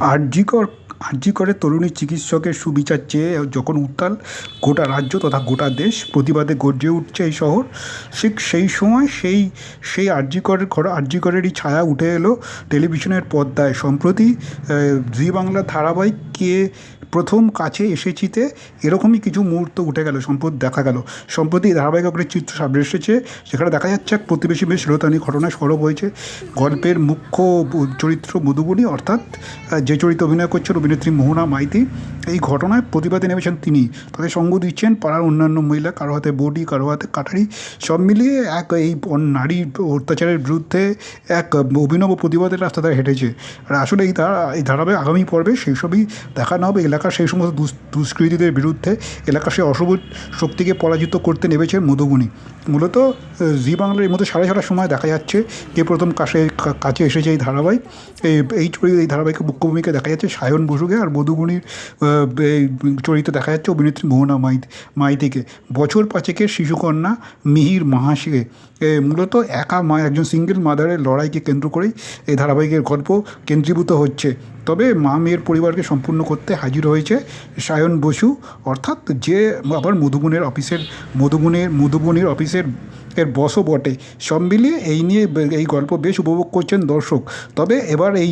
আরজিকর, আরজিকরে তরুণী চিকিৎসকের সুবিচার চেয়ে যখন উত্তাল গোটা রাজ্য তথা গোটা দেশ প্রতিবাদে গর্জে উঠছে এই শহর, ঠিক সেই সময় সেই সেই আরজিকরের ঘর, আরজিকরেরই ছায়া উঠে এলো টেলিভিশনের পর্দায়। সম্প্রতি জি বাংলা ধারাবাহিক কে প্রথম কাছে এসেছিতে এরকমই কিছু মুহূর্ত উঠে গেল, সম্পদ দেখা গেল। সম্প্রতি ধারাবাহিক একটি চিত্র সামনে এসেছে সেখানে দেখা যাচ্ছে এক প্রতিবেশী বেশ শ্রোতানি ঘটনায় সরব হয়েছে। গল্পের মুখ্য চরিত্র মধুবনী, অর্থাৎ যে চরিত্রে অভিনয় করছেন অভিনেত্রী মোহনা মাইতি। এই ঘটনায় প্রতিবাদে নেমেছেন তিনি। তাদের সঙ্গ দিচ্ছেন পাড়ার অন্যান্য মহিলা, কারও হাতে বডি, কারও হাতে কাটারি। সব মিলিয়ে এক এই নারী অত্যাচারের বিরুদ্ধে এক অভিনব প্রতিবাদের রাস্তা তারা হেঁটেছে। আর আসলে এই ধারা এই ধারাবাহিক আগামী পর্বে সেই সবই দেখানো হবে এলাকার সেই সমস্ত দুষ্কৃতীদের বিরুদ্ধে এলাকার সেই অশুভ শক্তিকে পরাজিত করতে নেমেছে মধুবনী। মূলত জি বাংলার এই মধ্যে সাড়ে ছটার সময় দেখা যাচ্ছে কে প্রথম কাছে কাছে এসেছে এই ধারাবাহিক। এই চরিত্র এই ধারাবাহিকের মুখ্য ভূমিকা দেখা যাচ্ছে সায়ন বসুকে আর মধুবনীর চরিত্রে দেখা যাচ্ছে অভিনেত্রী মোহনা মাইত মাইতিকে। বছর পাঁচেকের শিশুকন্যা মিহির মাহাসিকে মূলত একা মা, একজন সিঙ্গেল মাদারের লড়াইকে কেন্দ্র করেই এই ধারাবাহিকের গল্প কেন্দ্রীভূত হচ্ছে। তবে মা মেয়ের পরিবারকে সম্পূর্ণ করতে হাজির হয়েছে সায়ন বসু। অর্থাৎ যে আবার মধুবনের অফিসের মধুবনের মধুবনের অফিসের এর বসও বটে। সব মিলিয়ে এই নিয়ে এই গল্প বেশ উপভোগ করছেন দর্শক। তবে এবার এই